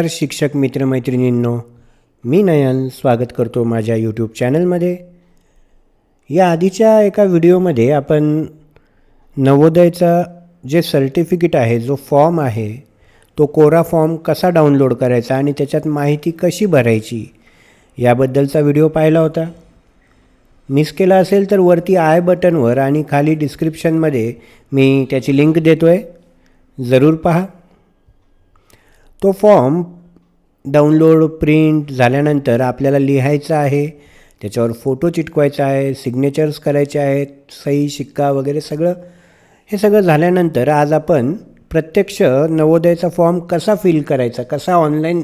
नमस्कार शिक्षक मित्रमैत्रिणींनो मी नयन स्वागत करतो माझ्या यूट्यूब चॅनलमध्ये या आधीच्या एका व्हिडिओमध्ये आपण नवोदयचा जे सर्टिफिकेट आहे जो फॉर्म आहे तो कोरा फॉर्म कसा डाउनलोड करायचा आणि त्याच्यात माहिती कशी भरायची याबद्दलचा व्हिडिओ पाहिला होता. मिस केला असेल तर वरती आय बटनवर आणि खाली डिस्क्रिप्शनमध्ये मी त्याची लिंक देतो आहे जरूर पहा. तो फॉर्म डाउनलोड प्रिंट झाल्यानंतर आपल्याला लिहायचं आहे. त्याच्यावर फोटो चिटकवायचा आहे सिग्नेचर्स करायचे आहेत सही शिक्का वगैरे सगळं. हे सगळं झाल्यानंतर आज आपण प्रत्यक्ष नवोदयचा फॉर्म कसा फिल करायचा कसा ऑनलाईन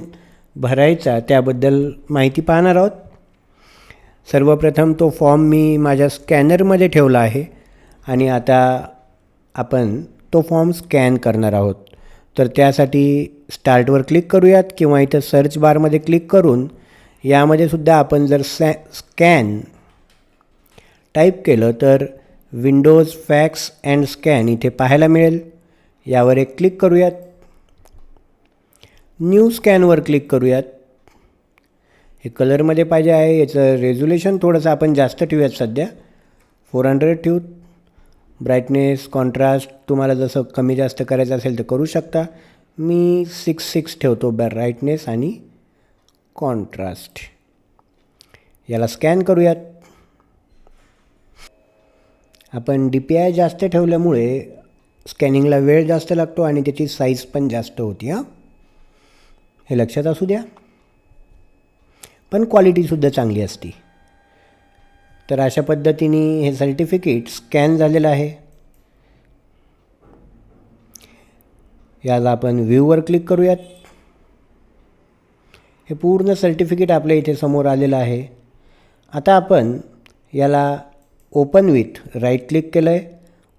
भरायचा त्याबद्दल माहिती पाहणार आहोत. सर्वप्रथम तो फॉर्म मी माझ्या स्कॅनरमध्ये ठेवला आहे आणि आता आपण तो फॉर्म स्कॅन करणार आहोत. तर त्यासाठी स्टार्टवर क्लिक करूयात किंवा इथं सर्च बारमध्ये क्लिक करून यामध्ये सुद्धा आपण जर सॅ स्कॅन टाईप केलं तर विंडोज फॅक्स अँड स्कॅन इथे पाहायला मिळेल. यावर एक क्लिक करूयात. न्यू स्कॅनवर क्लिक करूयात. हे कलरमध्ये पाहिजे आहे. याचं रेझोल्युशन थोडंसं आपण जास्त ठेवूयात सध्या. फोर हंड्रेड ठेवू ब्राईटनेस कॉन्ट्रास्ट तुम्हाला जसं कमी जास्त करायचं असेल तर करू शकता. मी सिक्स सिक्स ठेवतो ब्राईटनेस आणि कॉन्ट्रास्ट याला स्कॅन करूयात. आपण डी पी आय जास्त ठेवल्यामुळे स्कॅनिंगला वेळ जास्त लागतो आणि त्याची साईज पण जास्त होती हां. हे लक्षात असू द्या. पण क्वालिटीसुद्धा चांगली असते. तर अशा पद्धतीने हे सर्टिफिकेट स्कॅन झालेलं आहे. याला आपण व्ह्यूवर क्लिक करूयात. हे पूर्ण सर्टिफिकेट आपल्या इथे समोर आलेलं आहे. आता आपण याला ओपन विथ राईट क्लिक केलं आहे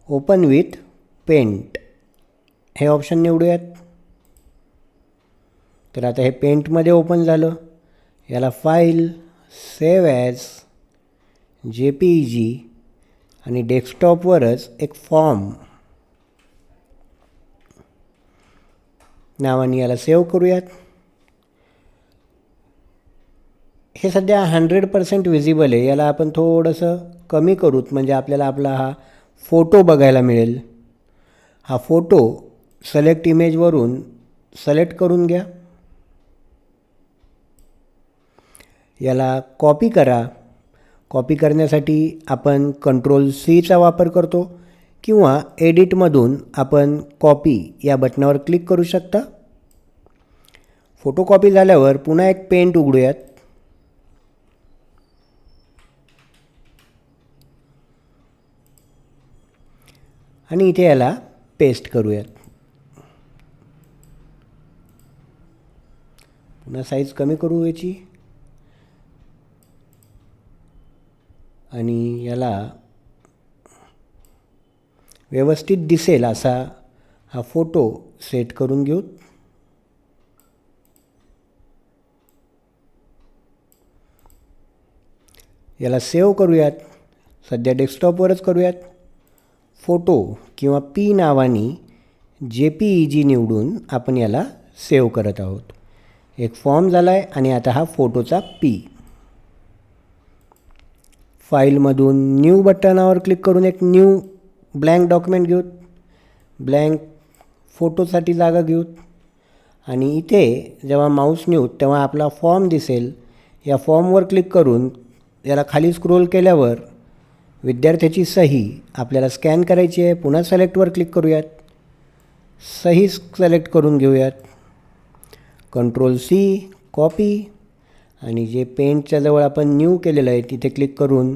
ओपन विथ पेंट हे ऑप्शन निवडूयात. तर आता हे पेंटमध्ये ओपन झालं. याला file save as J P E G आणि डेस्कटॉपवरच एक फॉर्म. नावाने याला सेव्ह करूयात. हे सध्या हंड्रेड पर्सेंट विजिबल आहे. याला आपण थोडंसं कमी करूत म्हणजे आपल्याला आपला हा फोटो बघायला मिळेल. हा फोटो सिलेक्ट इमेजवरून सलेक्ट करून घ्या. याला कॉपी करा. कॉपी करण्यासाठी आपण कंट्रोल सीचा वापर करतो किंवा एडिटमधून आपण कॉपी या बटनावर क्लिक करू शकता. फोटो कॉपी झाल्यावर पुन्हा एक पेंट उघडूयात. आणि इथे याला पेस्ट करूयात. पुन्हा साईज कमी करू याची. आणि याला व्यवस्थित दिसेल असा हा फोटो सेट करून घेऊ. याला सेव्ह करूयात. सध्या डेस्कटॉपवरच करूयात. फोटो किंवा पी नावानी जे पी ई जी निवडून आपण याला सेव्ह करत आहोत. एक फॉर्म झाला आहे आणि आता हा फोटोचा पी फाईलमधून न्यू बटनावर क्लिक करून एक न्यू ब्लँक डॉक्युमेंट घेऊत ब्लँक फोटोसाठी जागा घेऊत आणि इथे जेव्हा माऊस नेऊत तेव्हा आपला फॉर्म दिसेल. या फॉर्मवर क्लिक करून याला खाली स्क्रोल केल्यावर विद्यार्थ्याची सही आपल्याला स्कॅन करायची आहे. पुन्हा सिलेक्टवर क्लिक करूयात. सही सिलेक्ट करून घेऊयात. Control C copy. आणि जे पेंटच्या जवळ आपण न्यू केलेलं आहे तिथे क्लिक करून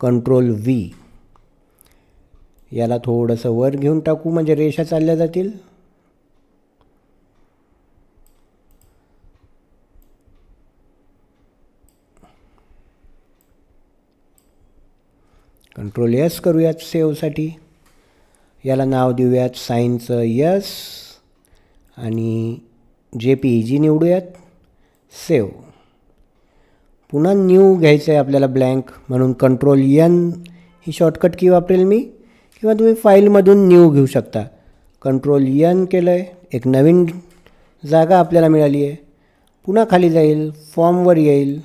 कंट्रोल व्ही याला थोडंसं वर घेऊन टाकू म्हणजे रेषा चालल्या जातील. कंट्रोल यस करूयात सेवसाठी याला नाव देऊयात साईनचं यस आणि जे पी ई जी निवडूयात. सेव पुन्हा न्यू घ्यायचं आहे आपल्याला ब्लँक म्हणून कंट्रोल यन ही शॉर्टकट की वापरेल मी. किंवा तुम्ही फाईलमधून न्यू घेऊ शकता. कंट्रोल यन केलं आहे एक नवीन जागा आपल्याला मिळाली आहे. पुन्हा खाली जाईल. फॉर्मवर येईल.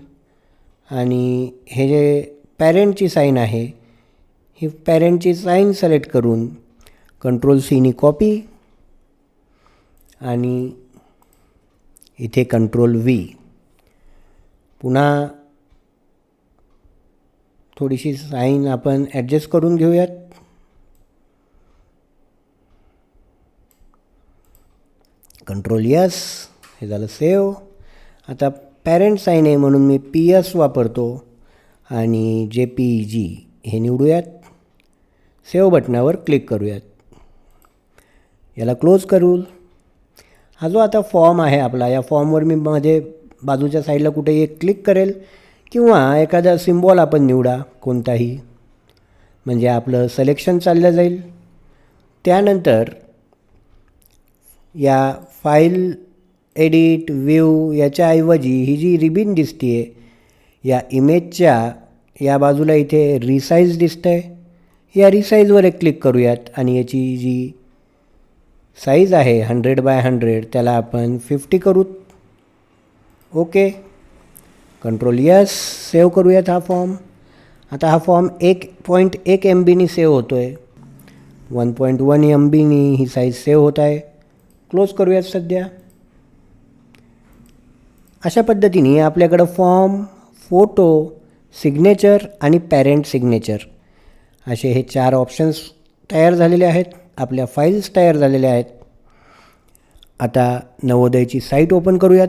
आणि हे जे पॅरेंटची साईन आहे ही पॅरेंटची साईन सिलेक्ट करून कंट्रोल सीनी कॉपी आणि इथे कंट्रोल व्ही पुन्हा थोडीशी साईन आपण ॲडजस्ट करून घेऊयात. कंट्रोल यस हे झालं सेव आता पॅरेंट साईन आहे म्हणून मी पी एस वापरतो आणि जे पी जी हे निवडूयात. सेव बटनावर क्लिक करूयात. याला क्लोज करू. हा जो आता फॉर्म आहे आपला या फॉर्मवर मी मध्ये बाजूच्या साईडला कुठे एक क्लिक करेल किंवा एखादा सिम्बॉल आपण निवडा कोणताही. म्हणजे आपलं सिलेक्शन चाललं जाईल. त्यानंतर या फाईल एडिट व्ह्यू याच्याऐवजी ही जी रिबिन दिसते आहे या इमेजच्या या बाजूला इथे रिसाईज दिसतं आहे या रिसाईजवर एक क्लिक करूयात आणि याची जी साईज आहे हंड्रेड बाय हंड्रेड त्याला आपण फिफ्टी करूत. ओके. कंट्रोल यस सेव्ह करूयात हा फॉर्म आता हा फॉर्म एक पॉईंट एक एम बीनी सेव्ह होतो आहे वन पॉईंट वन एम बीनी ही साईज सेव्ह होत आहे. क्लोज करूयात सध्या. अशा पद्धतीने आपल्याकडं फॉर्म फोटो सिग्नेचर आणि पॅरेंट सिग्नेचर असे हे चार ऑप्शन्स तयार झालेले आहेत. आपल्या फाईल्स तयार झालेल्या आहेत. आता नवोदयची साईट ओपन करूयात.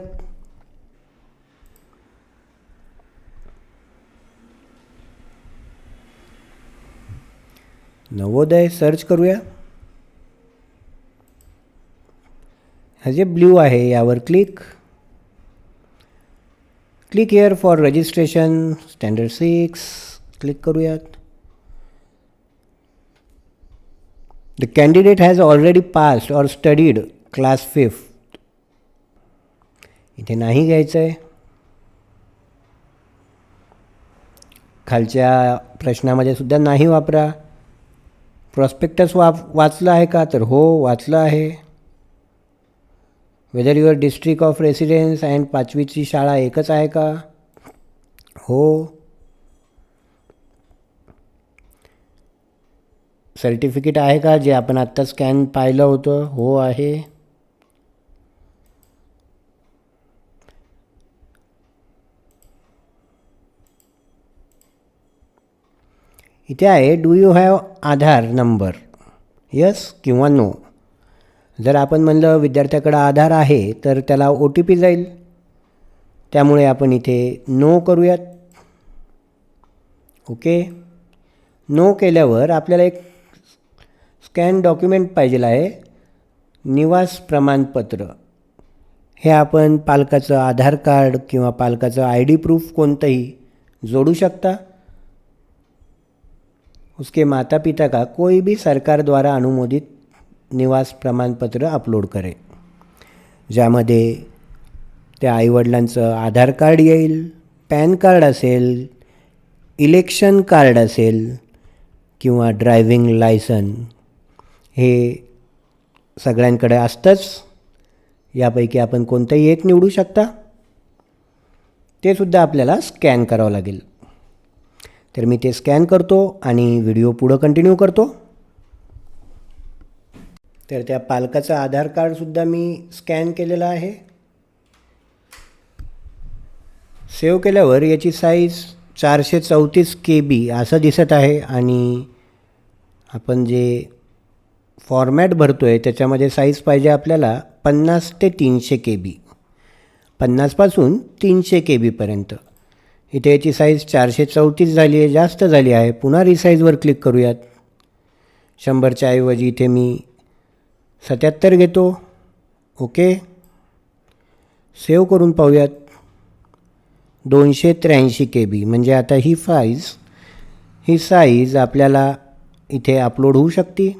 नवोदय सर्च करूया. हा जे ब्ल्यू आहे यावर click click here for registration standard six click करूयात. The candidate has already passed or studied class fifth इथे नाही घ्यायचं आहे खालच्या प्रश्नामध्ये सुद्धा नाही वापरा. प्रॉस्पेक्टस वा वाचलं आहे का? तर हो वाचलं आहे. Whether your district of residence and पाचवीची शाळा एकच आहे का? हो. सर्टिफिकेट आहे का? जे आपण आत्ता स्कॅन पाहिलं होतं हो आहे. इथे आहे do you have Aadhaar number yes किंवा नो जर आपण म्हणलं विद्यार्थ्याकडं आधार आहे तर त्याला ओ टी पी जाईल. त्यामुळे आपण इथे नो करूयात. ओके नो केल्यावर आपल्याला एक स्कॅन डॉक्युमेंट पाहिजे आहे. निवास प्रमाणपत्र. हे आपण पालकाचं आधार कार्ड किंवा पालकाचं आय डी प्रूफ कोणतंही जोडू शकता. उसके माता पिता का कोई भी सरकार द्वारा अनुमोदित निवास प्रमाणपत्र अपलोड करे। ज्यामध्ये त्या आईवडिलांचं आधार कार्ड येईल पॅन कार्ड असेल इलेक्शन कार्ड असेल किंवा ड्रायव्हिंग लायसन हे सगळ्यांकडे असतंच. यापैकी आपण कोणतंही एक निवडू शकता. ते सुद्धा आपल्याला स्कॅन करावं लागेल. तर मी ते स्कॅन करतो आणि व्हिडिओ पुढं कंटिन्यू करतो. तर त्या पालकाचं आधार कार्डसुद्धा मी स्कॅन केलेलं आहे. सेव्ह केल्यावर याची साईज चारशे चौतीस के बी असं दिसत आहे आणि आपण जे फॉर्मॅट भरतो आहे त्याच्यामध्ये साईज पाहिजे आपल्याला पन्नास ते तीनशे के बी पन्नासपासून तीनशे के बीपर्यंत इथे याची साईज चारशे चौतीस झाली आहे जास्त झाली आहे. पुन्हा रिसाईजवर क्लिक करूयात. शंभरच्या ऐवजी इथे मी सत्याहत्तर घेतो. ओके. सेव्ह करून पाहूयात. दोनशे त्र्याऐंशी के बी म्हणजे आता ही फाईज ही साईज आपल्याला इथे अपलोड होऊ शकते.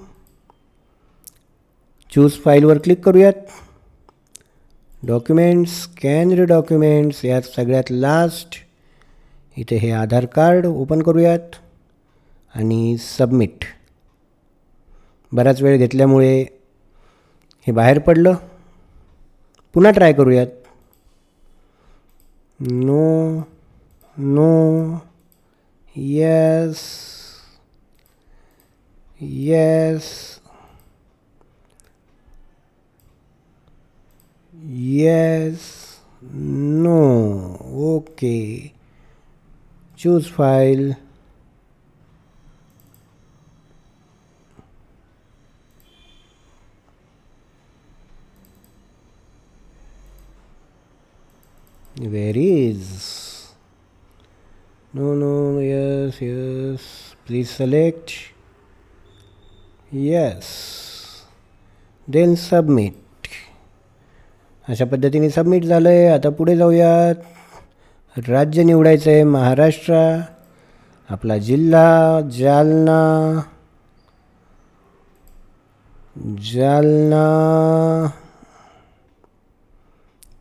चूज फाईलवर क्लिक करूयात. डॉक्युमेंट्स कॅनरी डॉक्युमेंट्स यात सगळ्यात लास्ट इथे हे आधार कार्ड ओपन करूयात आणि सबमिट बराच वेळ घेतल्यामुळे हे बाहेर पडलं पुन्हा ट्राय करूयात no no yes yes Yes. No Okay. Choose file. Where is? No, no, yes, yes. Please select. Yes. Then submit. अशा पद्धतीने सबमिट झालं आहे आता पुढे जाऊयात राज्य निवडायचं आहे महाराष्ट्र आपला जिल्हा जालना जालना.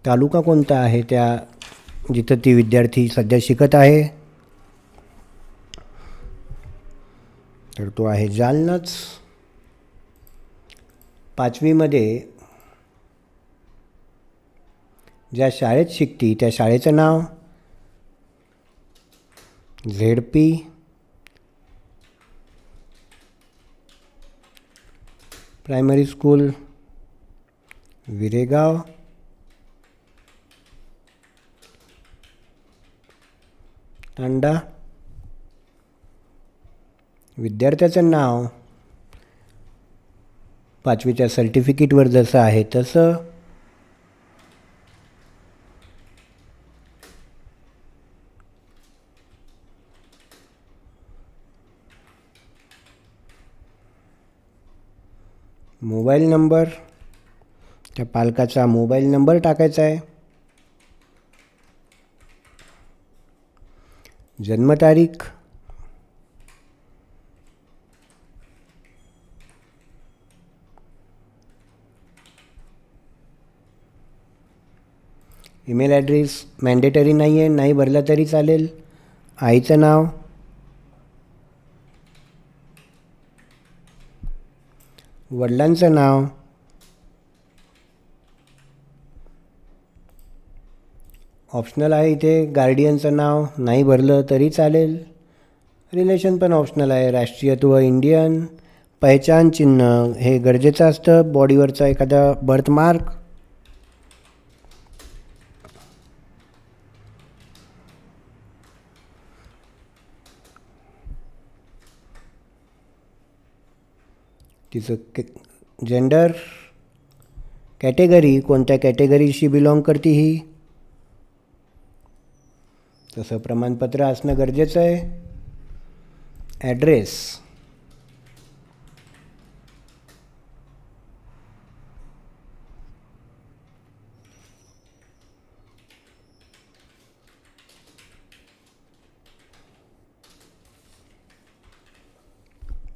तालुका कोणता आहे त्या जिथं ती विद्यार्थी सध्या शिकत आहे? तर तो आहे जालनाच. पाचवीमध्ये ज्या शाळेत शिकती त्या शाळेचं नाव Z P. Primary school Viregaon. Tanda. विद्यार्थ्याचं नाव पाचवीच्या सर्टिफिकेटवर जसं आहे तसं मोबाईल नंबर त्या पालकाचा मोबाईल नंबर टाकायचा आहे. जन्मतारीख ईमेल ॲड्रेस मॅन्डेटरी नाही आहे नाही भरला तरी चालेल. आईचं नाव वडिलांचं नाव? ऑप्शनल आहे इथे. गार्डियनचं नाव? नाही भरलं तरी चालेल. रिलेशन पण ऑप्शनल आहे. राष्ट्रीयत्व इंडियन पहिचान चिन्ह हे गरजेचं असतं. बॉडीवरचा एखादा बर्थमार्क तिचं के जेंडर कॅटेगरी कोणत्या कॅटेगरीशी बिलॉंग करते ही? तसं प्रमाणपत्र असणं गरजेचं आहे. Address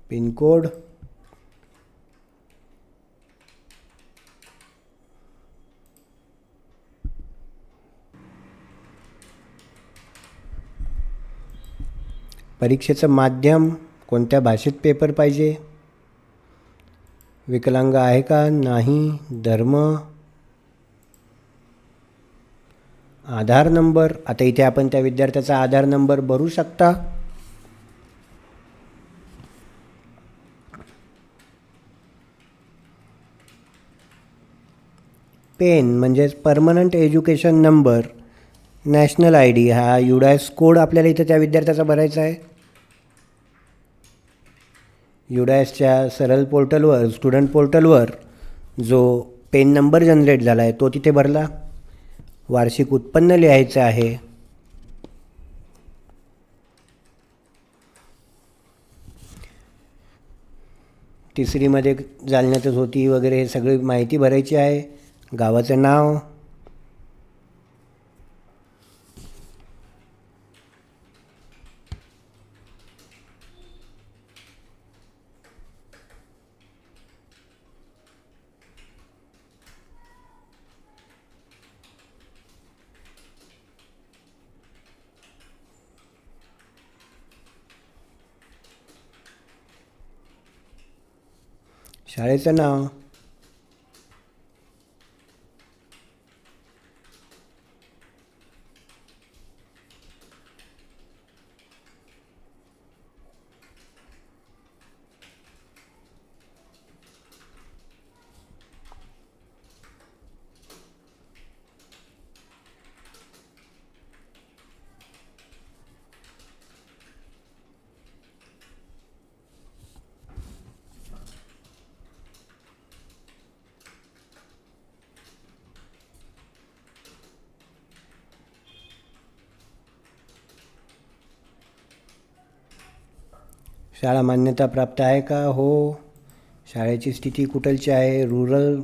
pin code. परीक्षेचं माध्यम कोणत्या भाषेत पेपर पाहिजे? विकलांग आहे का? नाही. धर्म? आधार नंबर? आता इथे आपण त्या विद्यार्थ्याचा आधार नंबर भरू शकता. पेन म्हणजेच permanent education number national I D हा युडायस कोड आपल्याला इथं त्या विद्यार्थ्याचा भरायचा आहे. युडायसच्या सरल पोर्टलवर स्टुडंट पोर्टलवर जो पेन नंबर जनरेट झाला आहे तो तिथे भरला. वार्षिक उत्पन्न लिहायचं आहे. तिसरीमध्ये जालन्यातच होती वगैरे हे सगळी माहिती भरायची आहे. गावाचं नाव शाळेचं नाव शाळा मान्यता प्राप्त आहे का? हो. शाळेची स्थिती कुठलची आहे? रुरल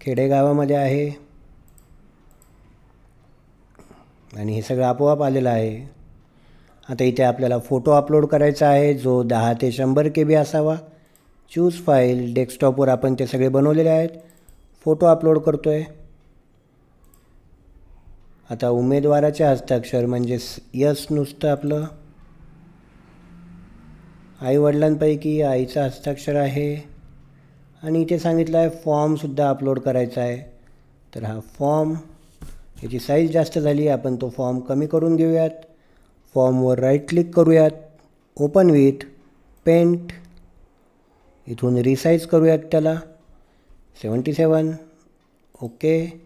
खेडेगावामध्ये आहे. आणि हे सगळं आपोआप आलेलं आहे. आता इथे आपल्याला फोटो अपलोड करायचा आहे. जो दहा ते शंभर के बी असावा. चूज फाईल डेस्कटॉपवर आपण ते सगळे बनवलेले आहेत. फोटो अपलोड करतो आहे आता उमेदवाराचे हस्ताक्षर म्हणजे यस नुसतं आपलं. आईवडिलांपैकी आईचं हस्ताक्षर आहे. आणि इथे सांगितलं आहे फॉर्मसुद्धा अपलोड करायचा आहे. तर हा फॉर्म याची साईज जास्त झाली आपण तो फॉर्म कमी करून घेऊयात. फॉर्मवर राईट क्लिक करूयात. ओपन विथ पेंट इथून रिसाईज करूयात त्याला. Seventy seven okay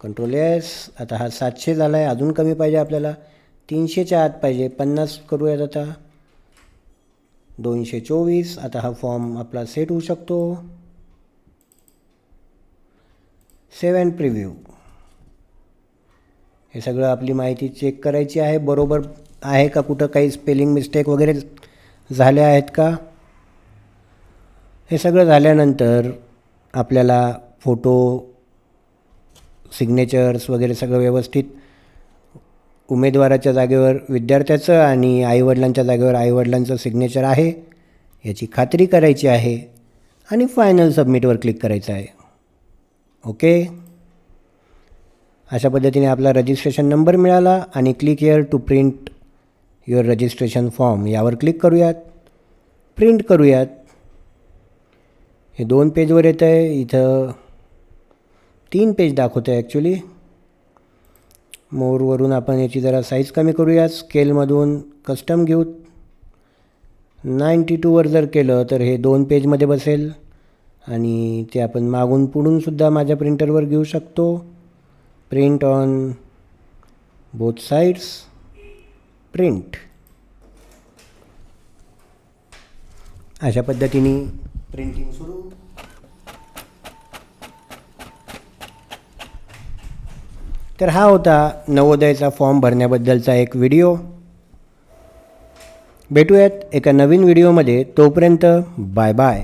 control S आता हा सातशे झाला आहे अजून कमी पाहिजे आपल्याला. तीनशेच्या आत पाहिजे पन्नास करूयात आता. दोनशे चोवीस. आता हा फॉर्म आपला सेट होऊ शकतो. सेव्ह अँड प्रिव्ह्यू हे सगळं आपली माहिती चेक करायची आहे. बरोबर आहे का? कुठं काही स्पेलिंग मिस्टेक वगैरे झाल्या आहेत का? हे सगळं झाल्यानंतर आपल्याला फोटो सिग्नेचर्स वगैरे सगळं व्यवस्थित उमेदवाराच्या जागेवर विद्यार्थ्याचं आणि आईवडिलांच्या जागेवर आईवडिलांचं सिग्नेचर आहे याची खात्री करायची आहे आणि फायनल सबमिटवर क्लिक करायचं आहे. ओके? अशा पद्धतीने आपला रजिस्ट्रेशन नंबर मिळाला आणि click here to print your registration form यावर क्लिक करूयात. प्रिंट करूयात. हे दोन पेजवर येतं आहे इथं तीन पेज दाखवतं आहे ॲक्च्युली मोरवरून आपण याची जरा साईज कमी करूया. स्केलमधून कस्टम घेऊ. नाईंटी टूवर जर केलं तर हे दोन पेजमध्ये बसेल. आणि ते आपण मागून पुढूनसुद्धा माझ्या प्रिंटरवर घेऊ शकतो. Print on both sides print अशा पद्धतीने प्रिंटिंग सुरू. तर हा होता नवोदयचा फॉर्म भरण्याबद्दलचा एक व्हिडिओ. भेटूयात एका नवीन व्हिडिओमध्ये. तोपर्यंत बाय बाय.